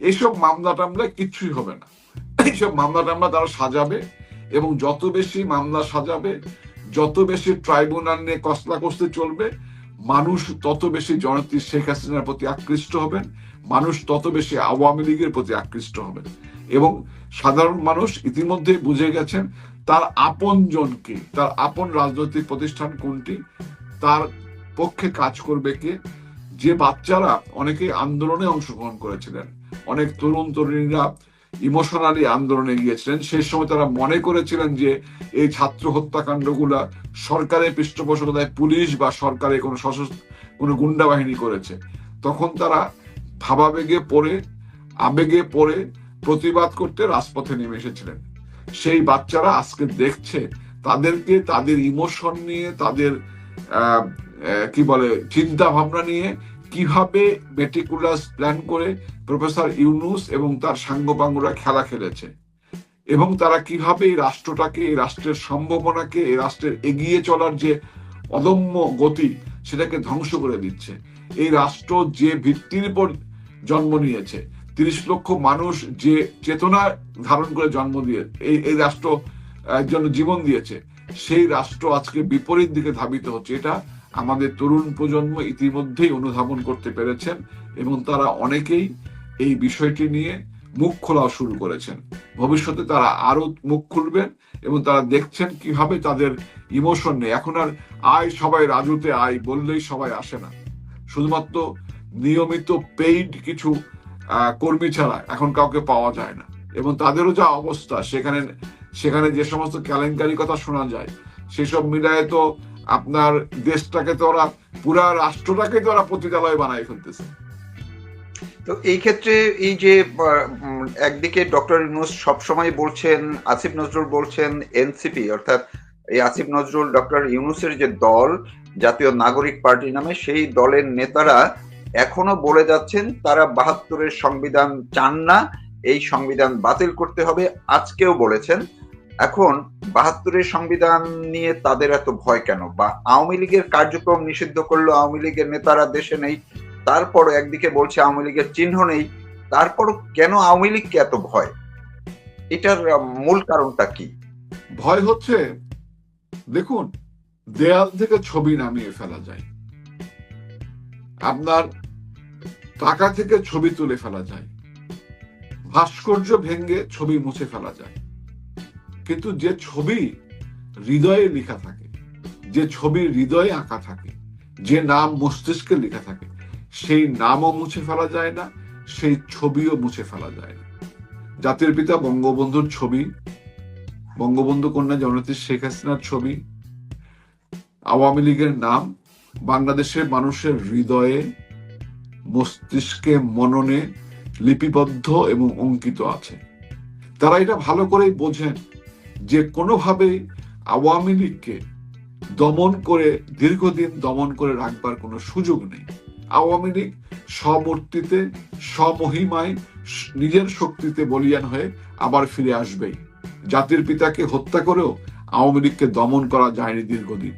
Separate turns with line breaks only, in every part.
এইসব মামলা টামলা কিচ্ছুই হবে না। এইসব মামলা টামলা তারা সাজাবে এবং যত বেশি মামলা সাজাবে, যত বেশি ট্রাইব্যুনাল নিয়ে কসলা কষতে চলবে, মানুষ তত বেশি জননেত্রী শেখ হাসিনার প্রতি আকৃষ্ট হবেন, মানুষ তত বেশি আওয়ামী লীগের প্রতি আকৃষ্ট হবেন এবং সাধারণ মানুষ ইতিমধ্যে বুঝে গেছেন তার আপন জনকে তার আপন রাজনৈতিক প্রতিষ্ঠান কোনটি, তার পক্ষে কাজ করবে কে, যে বাচ্চারা অনেকে আন্দোলনে অংশগ্রহণ করেছিলেন। অনেক তরুণ তরুণীরা ইমোশনালি আন্দোলনে গিয়েছিলেন। সেই সময় তারা মনে করেছিলেন যে এই ছাত্র হত্যাকাণ্ডগুলা সরকারের পৃষ্ঠপোষকতায় পুলিশ বা সরকারের কোনো সশস্ত্র কোনো গুন্ডা বাহিনী করেছে। তখন তারা ভাবাবেগে পড়ে, আবেগে পড়ে প্রতিবাদ করতে রাজপথে নেমে এসেছিলেন। সেই বাচ্চারা আজকে দেখছে তাদেরকে তাদের ইমোশন নিয়ে, তাদের কি বলে চিন্তা ভাবনা নিয়ে কীভাবে মেটিকুলাস প্ল্যান করে প্রফেসর ইউনুস এবং তার সাঙ্গপাঙ্গরা খেলা খেলেছে? এবং তারা কীভাবে এই রাষ্ট্রটাকে, এই রাষ্ট্রের সম্ভাবনাকে, এই রাষ্ট্রের এগিয়ে চলার যে অদম্য গতি সেটাকে ধ্বংস করে দিচ্ছে। এই রাষ্ট্র যে ভিত্তির উপর জন্ম নিয়েছে, তিরিশ লক্ষ মানুষ যে চেতনা ধারণ করে জন্ম দিয়ে, এই এই রাষ্ট্র জন্য জীবন দিয়েছে, সেই রাষ্ট্র আজকে বিপরীত দিকে ধাবিত হচ্ছে। এটা আমাদের তরুণ প্রজন্ম ইতিমধ্যেই অনুধাবন করতে পেরেছেন এবং তারা অনেকেই এই বিষয়টি নিয়ে মুখ খোলা শুরু করেছেন। ভবিষ্যতে তারা আরও মুখ খুলবেন এবং তারা দেখছেন কীভাবে তাদের ইমোশন নেই। এখন আর আয় সবাই রাজুতে আয় বললেই সবাই আসে না। শুধুমাত্র নিয়মিত পেইড কিছু কর্মী ছাড়া এখন কাউকে পাওয়া যায় না। এবং তাদেরও যা অবস্থা, সেখানে সেখানে যে সমস্ত কেলেঙ্কারি কথা শোনা যায়, সেসব মিলায় তো আপনার দেশটাকে তো ওরা, পুরা রাষ্ট্রটাকে তো ওরা পতিতালয় বানায় ফেলতেছে।
তো এই ক্ষেত্রে এই যে একদিকে ডক্টর ইউনুস সবসময় বলছেন, আসিফ নজরুল বলছেন, এনসিপি, অর্থাৎ এই আসিফ নজরুল, ডক্টর ইউনুসের যে দল, জাতীয় নাগরিক পার্টি নামে সেই দলের নেতারা এখনও বলে যাচ্ছেন, তারা বাহাত্তরের সংবিধান চান না, এই সংবিধান বাতিল করতে হবে, আজকেও বলেছেন। এখন বাহাত্তরের সংবিধান নিয়ে তাদের এত ভয় কেন? বা আওয়ামী লীগের কার্যক্রম নিষিদ্ধ করল, আওয়ামী লীগের নেতারা দেশে নেই তারপর একদিকে বলছে আওয়ামী লীগের চিহ্ন নেই, তারপরও কেন আওয়ামী লীগকে এত ভয়? এটার মূল কারণটা কি?
ভয় হচ্ছে, দেখুন, দেয়াল থেকে ছবি নামিয়ে ফেলা যায়। আপনার টাকা থেকে ছবি তুলে ফেলা যায়। ভাস্কর্য ভেঙ্গে ছবি মুছে ফেলা যায়। কিন্তু যে ছবি হৃদয়ে লেখা থাকে, যে ছবি হৃদয়ে আঁকা থাকে, যে নাম মস্তিষ্কে লেখা থাকে, সেই নামও মুছে ফেলা যায় না, সেই ছবিও মুছে ফেলা যায় না। জাতির পিতা বঙ্গবন্ধুর ছবি, বঙ্গবন্ধু কন্যা জননেত্রী শেখ হাসিনার ছবি, আওয়ামী লীগের নাম, বাংলাদেশের মানুষের হৃদয়ে, মস্তিষ্কে মননে লিপিবদ্ধ এবং অঙ্কিত আছে। তারা এটা ভালো করেই বোঝেন। যে কোনোভাবেই আওয়ামী লীগকে দমন করে, দীর্ঘদিন দমন করে রাখবার কোনো সুযোগ নেই। আওয়ামী লীগ স্বমূর্তিতে, স্বমহিমায় নিজের শক্তিতে বলিয়ান হয়ে আবার ফিরে আসবেই। জাতির পিতাকে হত্যা করেও আওয়ামী লীগকে দমন করা যায়নি দীর্ঘদিন।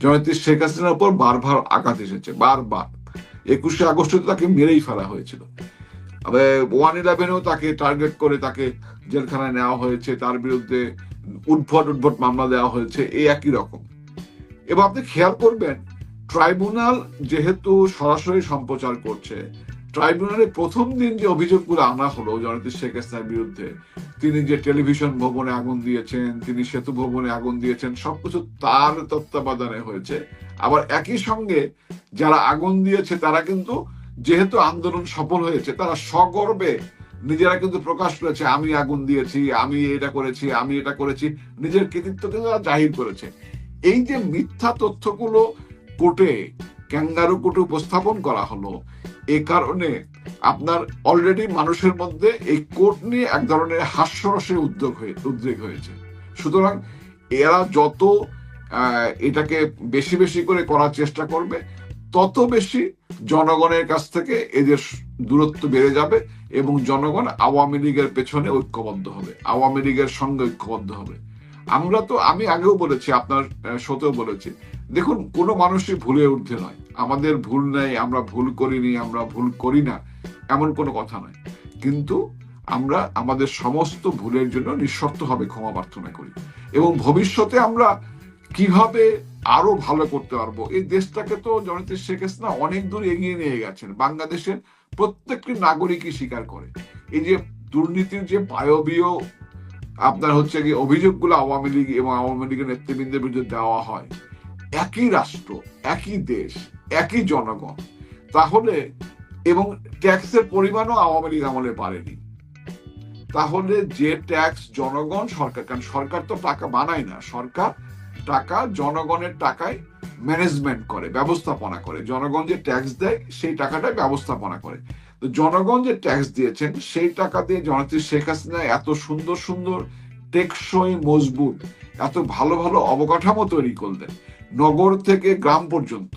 জয়ন্তী শেখ হাসিনার উপর বারবার আঘাত এসেছে, বারবার। একুশে আগস্টে তাকে মেরেই ফেলা হয়েছিল। তবে ওয়ান ইলেভেনেও তাকে টার্গেট করে তাকে জেলখানায় নেওয়া হয়েছে, তার বিরুদ্ধে উদ্ভট উদ্ভট মামলা দেওয়া হয়েছে এই একই রকম। এবং আপনি খেয়াল করবেন, ট্রাইব্যুনাল যেহেতু সরাসরি সম্প্রচার করছে ট্রাইব্যুনালে প্রথম দিন যে অভিযোগগুলো আনা হলো জনতি শেখ হাসিনার বিরুদ্ধে, তিনি যে টেলিভিশন ভবনে আগুন দিয়েছেন, তিনি সেতু ভবনে আগুন দিয়েছেন, সবকিছু তার তত্ত্বাবধানে হয়েছে। আবার একই সঙ্গে যারা আগুন দিয়েছে, তারা কিন্তু যেহেতু আন্দোলন সফল হয়েছে, তারা সগর্বে নিজেরা কিন্তু প্রকাশ করেছে, আমি আগুন দিয়েছি, আমি এটা করেছি, আমি এটা করেছি। নিজের কৃতিত্ব কিন্তু জাহির করেছে। এই যে মিথ্যা তথ্যগুলো কোর্টে, ক্যাঙ্গারু কোর্টে উপস্থাপন করা হলো, এ কারণে আপনার অলরেডি মানুষের মধ্যে এই কোর্ট নিয়ে এক ধরনের হাস্যরসের উদ্যোগ হয়ে, উদ্রেক হয়েছে। সুতরাং এরা যত এটাকে বেশি বেশি করে করার চেষ্টা করবে, তত বেশি জনগণের কাছ থেকে এদের দূরত্ব বেড়ে যাবে। এবং জনগণ আওয়ামী লীগের পেছনে ঐক্যবদ্ধ হবে, আওয়ামী লীগের সঙ্গে ঐক্যবদ্ধ হবে। আমরা তো, আমি আগেও বলেছি, আপনার শোতেও বলেছি, দেখুন, কোনো মানুষই ভুলে ঊর্ধ্বে নয়। আমাদের ভুল নেই, আমরা ভুল করিনি, আমরা ভুল করি না, এমন কোনো কথা নয়। কিন্তু আমরা আমাদের সমস্ত ভুলের জন্য নিঃশর্তভাবে ক্ষমা প্রার্থনা করি। এবং ভবিষ্যতে আমরা কীভাবে আরও ভালো করতে পারব? এই দেশটাকে তো জননেত্রী শেখ হাসিনা অনেক দূর এগিয়ে নিয়ে গেছেন। বাংলাদেশের প্রত্যেকটি নাগরিকই স্বীকার করে। এই যে দুর্নীতির যে বায়বীয় আপনার হচ্ছে কি অভিযোগগুলো আওয়ামী লীগ এবং আওয়ামী লীগের নেতৃবৃন্দের বিরুদ্ধে দেওয়া হয়, একই রাষ্ট্র, একই দেশ, একই জনগণ, তাহলে এবং ট্যাক্সের পরিমাণও আওয়ামী লীগ আমলে বাড়েনি। তাহলে যে ট্যাক্স জনগণ সরকার, কারণ সরকার তো টাকা বানায় না, সরকার টাকা জনগণের টাকায় ম্যানেজমেন্ট করে, ব্যবস্থাপনা করে। জনগণ যে ট্যাক্স দেয়, সেই টাকাটাই ব্যবস্থাপনা করে। তো জনগণ যে ট্যাক্স দিয়েছেন, সেই টাকা দিয়ে জননেত্রী শেখ হাসিনা এত সুন্দর সুন্দর টেকসই মজবুত, এত ভালো ভালো অবকাঠামো তৈরি করলেন। নগর থেকে গ্রাম পর্যন্ত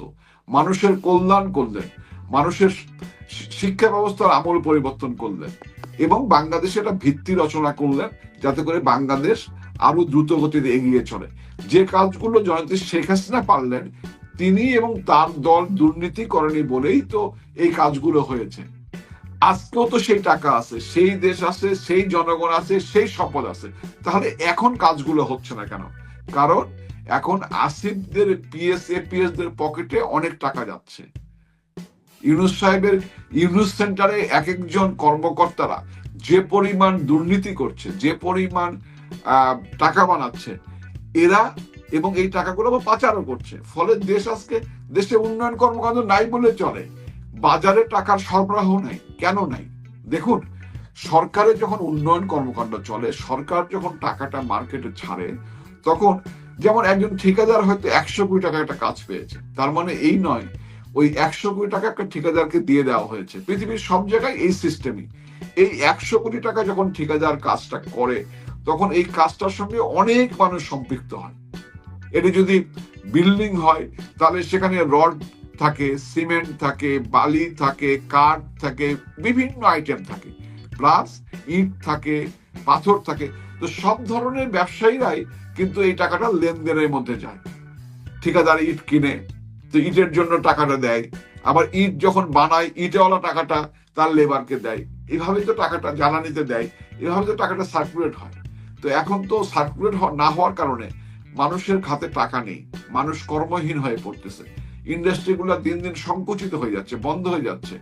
মানুষের কল্যাণ করলেন, মানুষের শিক্ষা ব্যবস্থার আমূল পরিবর্তন করলেন এবং বাংলাদেশে একটা ভিত্তি রচনা করলেন, যাতে করে বাংলাদেশ আরও দ্রুত গতিতে এগিয়ে চলে। যে কাজগুলো জয়ন্তী শেখ হাসিনা পারলেন, তিনি এবং তার দল দুর্নীতি করেনি বলেই তো এই কাজগুলো হয়েছে। আজকেও তো সেই টাকা আছে, সেই দেশ আছে, সেই জনগণ আছে, সেই সম্পদ আছে। তাহলে এখন কাজগুলো হচ্ছে না কেন? কারণ এখন আসিফদের পিএস এপিএস দের পকেটে অনেক টাকা যাচ্ছে। ইউনুস সাহেবের, ইউনুস সেন্টারে এক একজন কর্মকর্তারা যে পরিমাণ দুর্নীতি করছে, যে পরিমাণ টাকা বানাচ্ছে। এরা এবং এই টাকাগুলো আবার পাচারও করছে। ফলে দেশ আজকে দেশে উন্নয়ন কর্মকাণ্ড নাই বলে চলে। বাজারে টাকার সরবরাহ নাই। কেন নাই? দেখুন, সরকারের যখন উন্নয়ন কর্মকাণ্ড চলে, সরকার যখন টাকাটা মার্কেটে ছাড়ে, তখন যেমন একজন ঠিকাদার হয়তো একশো কোটি টাকা একটা কাজ পেয়েছে। তার মানে এই নয়, ওই একশো কোটি টাকা একটা ঠিকাদারকে দিয়ে দেওয়া হয়েছে। পৃথিবীর সব জায়গায় এই সিস্টেমই এই একশো কোটি টাকা যখন ঠিকাদার কাজটা করে তখন এই কাজটার সঙ্গে অনেক মানুষ সম্পৃক্ত হয়। এটি যদি বিল্ডিং হয়, তাহলে সেখানে রড থাকে, সিমেন্ট থাকে, বালি থাকে, কাঠ থাকে, বিভিন্ন আইটেম থাকে। প্লাস ইট থাকে, পাথর থাকে। তো সব ধরনের ব্যবসায়ীরাই কিন্তু এই টাকাটা লেনদেনের মধ্যে যায়। ঠিকাদার ইট কিনে, তো ইটের জন্য টাকাটা দেয়। আবার ইট যখন বানায়, ইটওয়ালা টাকাটা তার লেবারকে দেয়। এভাবে তো টাকাটা জ্বালানিতে দেয়। এভাবে তো টাকাটা সার্কুলেট হয়। তো এখন তো সার্কুলেট না হওয়ার কারণে মানুষের খাতে টাকা নেই। মানুষ কর্মহীন হয়ে পড়তেছে। ইন্ডাস্ট্রিগুলো দিন দিন সংকুচিত হয়ে যাচ্ছে, বন্ধ হয়ে যাচ্ছে।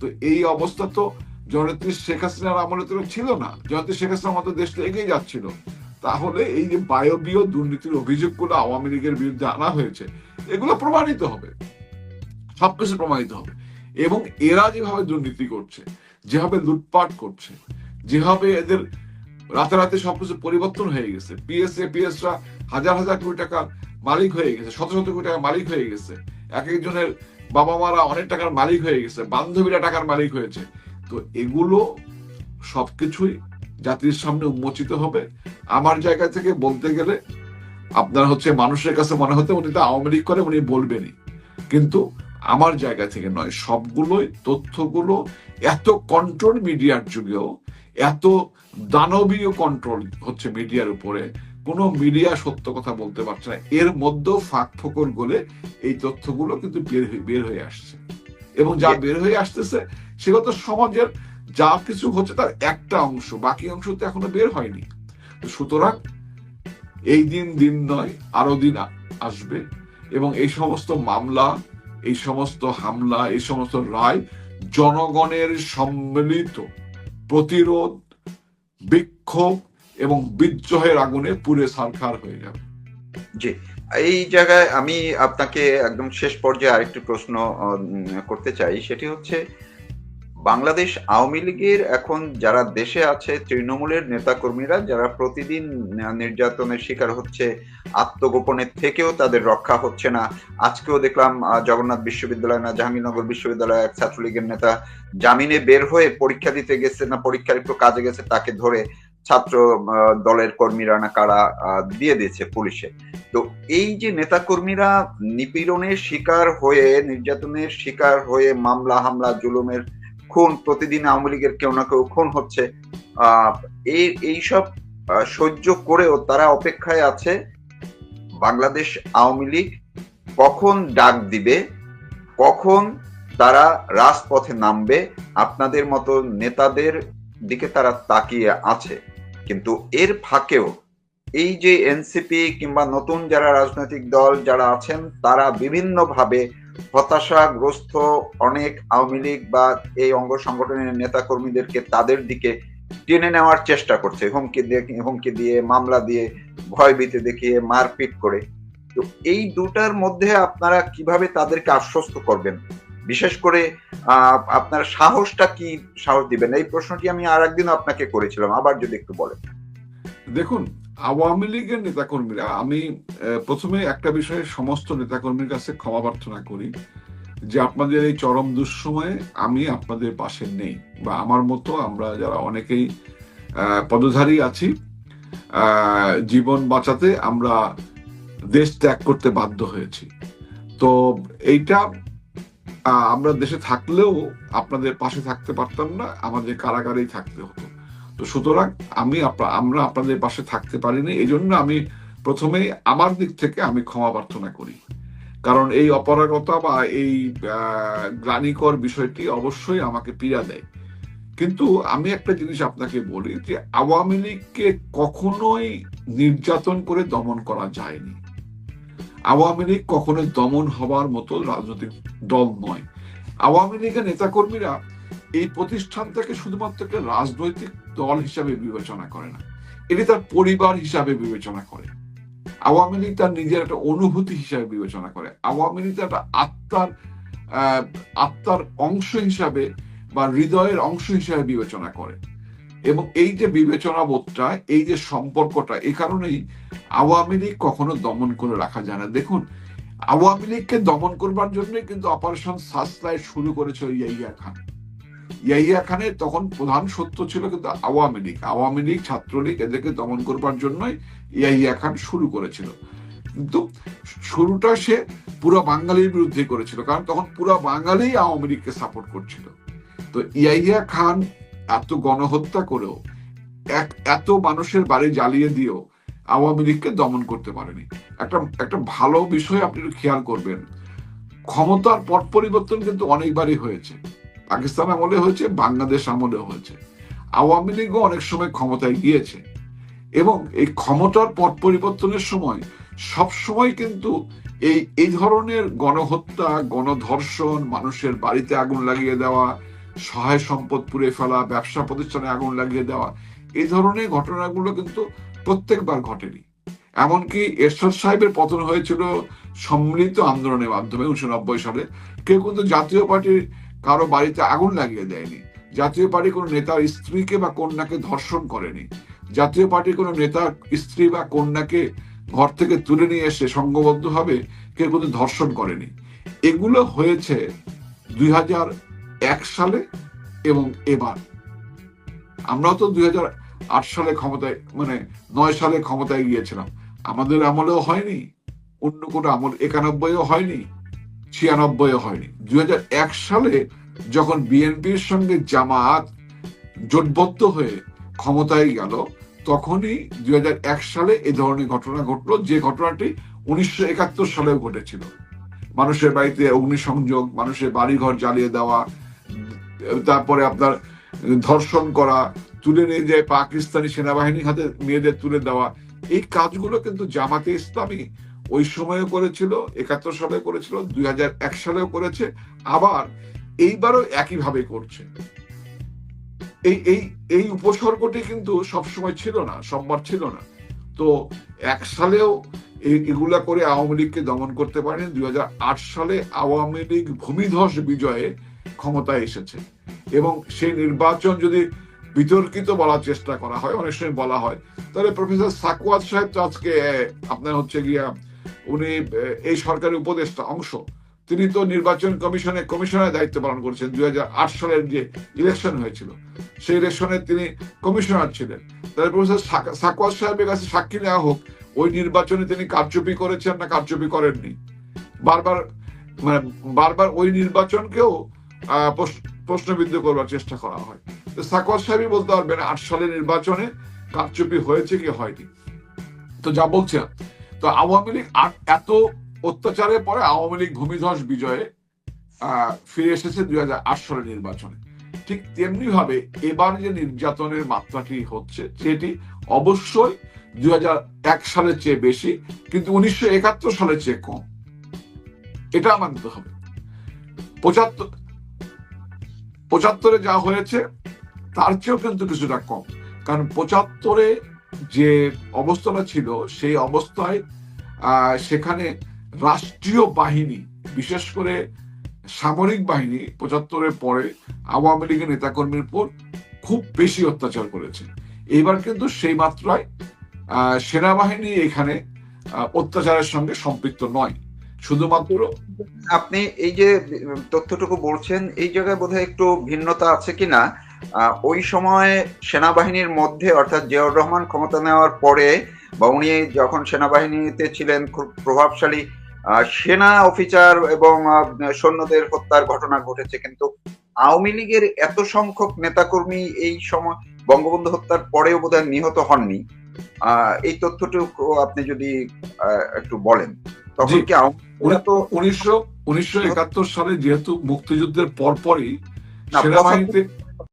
তো এই অবস্থা তো জননেত্রী শেখ হাসিনার আমলে তো ছিল না। জননেত্রী শেখ হাসিনার মতো দেশটা এগিয়ে যাচ্ছিল। তাহলে এই যে বায়বীয় দুর্নীতির অভিযোগগুলো আওয়ামী লীগের বিরুদ্ধে আনা হয়েছে, এগুলো প্রমাণিত হবে। সবকিছু প্রমাণিত হবে। এবং এরা যেভাবে দুর্নীতি করছে, যেভাবে লুটপাট করছে, যেভাবে এদের রাতারাতি সবকিছু পরিবর্তন হয়ে গেছে। পিএসএ পিএসরা হাজার হাজার কোটি টাকার মালিক হয়ে গেছে, শত শত কোটি টাকার মালিক হয়ে গেছে। এক একজনের বাবা মারা অনেক টাকার মালিক হয়ে গেছে, বান্ধবীরা টাকার মালিক হয়েছে। তো এগুলো সবকিছুই জাতির সামনে উন্মোচিত হবে। আমার জায়গা থেকে বলতে গেলে আপনার হচ্ছে মানুষের কাছে মনে হতে উনি তো আওয়ামী লীগ করে উনি বলবেনই। কিন্তু আমার জায়গা থেকে নয়, সবগুলোই তথ্যগুলো এত কন্ট্রোল মিডিয়ার যুগেও, এত দানবীয় কন্ট্রোল হচ্ছে মিডিয়ার উপরে। কোনো মিডিয়া সত্য কথা বলতে পারছে না। এর মধ্যেও ফাঁক ফোকর গলে এই তথ্যগুলো কিন্তু বের হয়ে বের হয়ে আসছে। এবং যা বের হয়ে আসতেছে সেগুলো সমাজের যা কিছু হচ্ছে তার একটা অংশ বাকি অংশ তো এখনও বের হয়নি। সুতরাং এই দিন দিন নয় আরও দিন আসবে। এবং এই সমস্ত মামলা এই সমস্ত হামলা এই সমস্ত রায় জনগণের সম্মিলিত প্রতিরোধ বিক্ষোভ এবং বিদ্রোহের আগুনে পুরে সারখার হয়ে যাবে।
জি, এই জায়গায় আমি আপনাকে একদম শেষ পর্যায়ে আরেকটি প্রশ্ন করতে চাই। সেটি হচ্ছে বাংলাদেশ আওয়ামী লীগের এখন যারা দেশে আছে, তৃণমূলের নেতাকর্মীরা, যারা প্রতিদিন নির্যাতনের শিকার হচ্ছে আত্মগোপনের থেকেও তাদের রক্ষা হচ্ছে না। আজকেও দেখলাম জগন্নাথ বিশ্ববিদ্যালয় না, জাহাঙ্গীরনগর বিশ্ববিদ্যালয় এক ছাত্রলীগের নেতা জামিনে বের হয়ে পরীক্ষা দিতে গেছে না, পরীক্ষার একটু কাজে গেছে, তাকে ধরে ছাত্র দলের কর্মীরা না কারা দিয়ে দিয়েছে পুলিশে। তো এই যে নেতাকর্মীরা নিপীড়নের শিকার হয়ে, নির্যাতনের শিকার হয়ে, মামলা, হামলা, জুলুমের খুন, প্রতিদিন আওয়ামী লীগের কেউ না কেউ খুন হচ্ছে। এই, এইসব সহ্য করেও তারা অপেক্ষায় আছে। বাংলাদেশ আওয়ামী লীগ কখন ডাক দিবে? কখন তারা রাজপথে নামবে? আপনাদের মতো নেতাদের দিকে তারা তাকিয়ে আছে। কিন্তু এর ফাঁকেও এই যে এনসিপি কিংবা নতুন যারা রাজনৈতিক দল যারা আছেন, তারা বিভিন্নভাবে হতাশাগ্রস্ত অনেক আওয়ামী লীগ বা এই অঙ্গ সংগঠনের নেতা কর্মীদেরকে তাদের দিকে টেনে নেওয়ার চেষ্টা করছে, হুমকি দিয়ে হুমকি দিয়ে, মামলা দিয়ে, ভয়ভীতি দেখিয়ে, মারপিট করে। তো এই দুটার মধ্যে আপনারা কীভাবে তাদেরকে আশ্বস্ত করবেন? বিশেষ করে আপনার সাহসটা কি সাহস দিবেন? এই প্রশ্নটি আমি আর একদিন আপনাকে করেছিলাম, আবার যদি একটু বলেন।
দেখুন, আওয়ামী লীগের নেতাকর্মীরা, আমি প্রথমে একটা বিষয়ে সমস্ত নেতাকর্মীর কাছে ক্ষমা প্রার্থনা করি যে আপনাদের এই চরম দুঃসময়ে আমি আপনাদের পাশে নেই বা আমার মতো আমরা যারা অনেকেই পদধারী আছি জীবন বাঁচাতে আমরা দেশ ত্যাগ করতে বাধ্য হয়েছি। তো এইটা আমরা দেশে থাকলেও আপনাদের পাশে থাকতে পারতাম না, আমাদের কারাগারেই থাকতে হতো। তো সুতরাং আমি আমরা আপনাদের পাশে থাকতে পারিনি এই জন্য আমি প্রথমেই আমার দিক থেকে আমি ক্ষমা প্রার্থনা করি। কারণ এই অপারগতা বা এই গ্লানিকর বিষয়টি অবশ্যই আমাকে পীড়া দেয়। কিন্তু আমি একটা জিনিস আপনাকে বলি যে, আওয়ামী লীগকে কখনোই নির্যাতন করে দমন করা যায়নি। আওয়ামী লীগ কখনোই দমন হবার মতো রাজনৈতিক দল নয়। আওয়ামী লীগের নেতাকর্মীরা এই প্রতিষ্ঠানটাকে শুধুমাত্র একটা রাজনৈতিক দল হিসাবে বিবেচনা করে না। এটি তার পরিবার হিসাবে বিবেচনা করে। আওয়ামী লীগ তার নিজের একটা অনুভূতি হিসাবে বিবেচনা করে। আওয়ামী লীগ তার একটা আত্মার আত্মার অংশ হিসাবে বা হৃদয়ের অংশ হিসাবে বিবেচনা করে। এবং এই যে বিবেচনা বোধটা এই যে সম্পর্কটা এই কারণেই আওয়ামী লীগ কখনো দমন করে রাখা যায় না। দেখুন, আওয়ামী লীগকে দমন করবার জন্য কিন্তু অপারেশন সাসলাইট শুরু করেছিল ইয়াইয়া খান। ইয়াইয়া খানের তখন প্রধান সত্য ছিল কিন্তু আওয়ামী লীগ। আওয়ামী লীগ, ছাত্রলীগ এদেরকে দমন করবার জন্যই ইয়াইয়া খান শুরু করেছিল। কিন্তু শুরুটা সে পুরো বাঙালির বিরুদ্ধে করেছিল, কারণ তখন পুরো বাঙালি আওয়ামী লীগকে সাপোর্ট করছিল। তো ইয়াইয়া খান এত গণহত্যা করেও, এক, এত মানুষের বাড়ি জ্বালিয়ে দিয়েও আওয়ামী লীগকে দমন করতে পারেনি। একটা একটা ভালো বিষয় আপনি খেয়াল করবেন। ক্ষমতার পট পরিবর্তন কিন্তু অনেকবারই হয়েছে। পাকিস্তান আমলে হয়েছে, বাংলাদেশ আমলে হয়েছে। আওয়ামী লীগও অনেক সময় ক্ষমতায় গিয়েছে। এবং এই ক্ষমতার পট পরিবর্তনের সময় সব সময় কিন্তু এই এই ধরনের গণহত্যা, গণধর্ষণ, মানুষের বাড়িতে আগুন লাগিয়ে দেওয়া, সহায় সম্পদ পুড়ে ফেলা, ব্যবসা প্রতিষ্ঠানে আগুন লাগিয়ে দেওয়া, এই ধরনের ঘটনাগুলো কিন্তু প্রত্যেকবার ঘটেনি। এমনকি এরশাদ সাহেবের পতন হয়েছিল সম্মিলিত আন্দোলনের মাধ্যমে উনিশশো নব্বই সালে। কেউ কিন্তু জাতীয় পার্টির কারও বাড়িতে আগুন লাগিয়ে দেয়নি। জাতীয় পার্টি কোনো নেতার স্ত্রীকে বা কন্যাকে ধর্ষণ করেনি। জাতীয় পার্টির কোনো নেতার স্ত্রী বা কন্যাকে ঘর থেকে তুলে নিয়ে এসে সংঘবদ্ধভাবে কেউ কিন্তু ধর্ষণ করেনি। এগুলো হয়েছে দুই সালে এবং এবার। আমরা তো দুই সালে ক্ষমতায় মানে নয় সালে ক্ষমতায় গিয়েছিলাম। আমাদের আমলেও হয়নি, অন্য কোনো আমল একানব্বইও হয়নি। ছিয়ানব্বইও হয়নি। দুই সালে যখন বিএনপির সঙ্গে জামাত জোটবদ্ধ হয়ে ক্ষমতায় গেল, তখনই দুই সালে এই ধরনের ঘটনা ঘটলো। যে ঘটনাটি উনিশশো একাত্তর সালেও ঘটেছিল। মানুষের বাড়িতে অগ্নিসংযোগ, মানুষের বাড়িঘর জ্বালিয়ে দেওয়া, তারপরে আপনার ধর্ষণ করা, তুলে নিয়ে যায় পাকিস্তানি সেনাবাহিনীর হাতে মেয়েদের তুলে দেওয়া, এই কাজগুলো কিন্তু জামাতে ইসলামী ওই সময়ে করেছিল, একাত্তর সালে করেছিল, দুই সালেও করেছে, আবার এইবারও একইভাবে করছে। এই এই এই উপসর্গটি কিন্তু সবসময় ছিল না সববার ছিল না। তো এক সালেও এগুলা করে আওয়ামী লীগকে দমন করতে পারেন। দুই হাজার আট সালে আওয়ামী লীগ ভূমিধস বিজয়ে ক্ষমতায় এসেছে এবং সেই নির্বাচন যদি বিতর্কিত বলার চেষ্টা করা হয়, অনেক সময় বলা হয়, তাহলে প্রফেসর সাকওয়াত সাহেব তো আজকে আপনার হচ্ছে গিয়া উনি এই সরকারের উপদেষ্টা, অংশ। তিনি তো নির্বাচন কমিশনে কমিশনের দায়িত্ব পালন করেছেন। দুই সালের যে ইলেকশন হয়েছিল, সেই ইলেকশনে তিনি কমিশনার ছিলেন। তাহলে প্রফেসর সাকওয়াত সাহেবের কাছে সাক্ষী নেওয়া হোক, ওই নির্বাচনে তিনি কারচুপি করেছেন না কারচুপি করেননি? বারবার মানে বারবার ওই নির্বাচনকেও প্রশ্নবিদ্ধ করবার চেষ্টা করা হয়। তো সাকওয়াত সাহেবই বলতে পারবেন, আট সালের নির্বাচনে কারচুপি হয়েছে কি হয়নি। তো যা বলছিলাম তো আওয়ামী লীগ এত অত্যাচারের পরে আওয়ামী লীগ ভূমিধস বিজয়ে ফিরে এসেছে দুই সালের নির্বাচনে। ঠিক তেমনি ভাবে এবার যে নির্যাতনের মাত্রাটি হচ্ছে, সেটি অবশ্যই দুই হাজার এক সালের চেয়ে বেশি, কিন্তু উনিশশো একাত্তর সালের চেয়ে কম। এটা মানতে হবে। পঁচাত্তর, পঁচাত্তরে যা হয়েছে, তার চেয়েও কিন্তু কিছুটা কম। কারণ পঁচাত্তরে যে অবস্থাটা ছিল, সেই অবস্থায় সেখানে রাষ্ট্রীয় বাহিনী, বিশেষ করে সামরিক বাহিনী পঁচাত্তরের পরে আওয়ামী লীগের নেতাকর্মীর উপর খুব বেশি অত্যাচার করেছে। এবার কিন্তু সেই মাত্রায় সেনাবাহিনী এখানে অত্যাচারের সঙ্গে সম্পৃক্ত নয়। শুধুমাত্র
আপনি এই যে তথ্যটুকু বলছেন, এই জায়গায় বোধহয় একটু ভিন্নতা আছে কিনা? ওই সময় সেনাবাহিনীর মধ্যে অর্থাৎ জিয়াউর রহমান ক্ষমতা নেওয়ার পরে বা উনি যখন সেনাবাহিনীতে ছিলেন খুব প্রভাবশালী সেনা অফিসার এবং সৈন্যদের হত্যার ঘটনা ঘটেছে। কিন্তু আওয়ামী লীগের এত সংখ্যক নেতাকর্মী এই সময় বঙ্গবন্ধু হত্যার পরেও বোধহয় নিহত হননি। আহ, এই তথ্যটুকু আপনি যদি একটু বলেন তখন কি
উনিশশো উনিশশো একাত্তর সালে যেহেতু মুক্তিযুদ্ধের পরপরই সেনাবাহিনীতে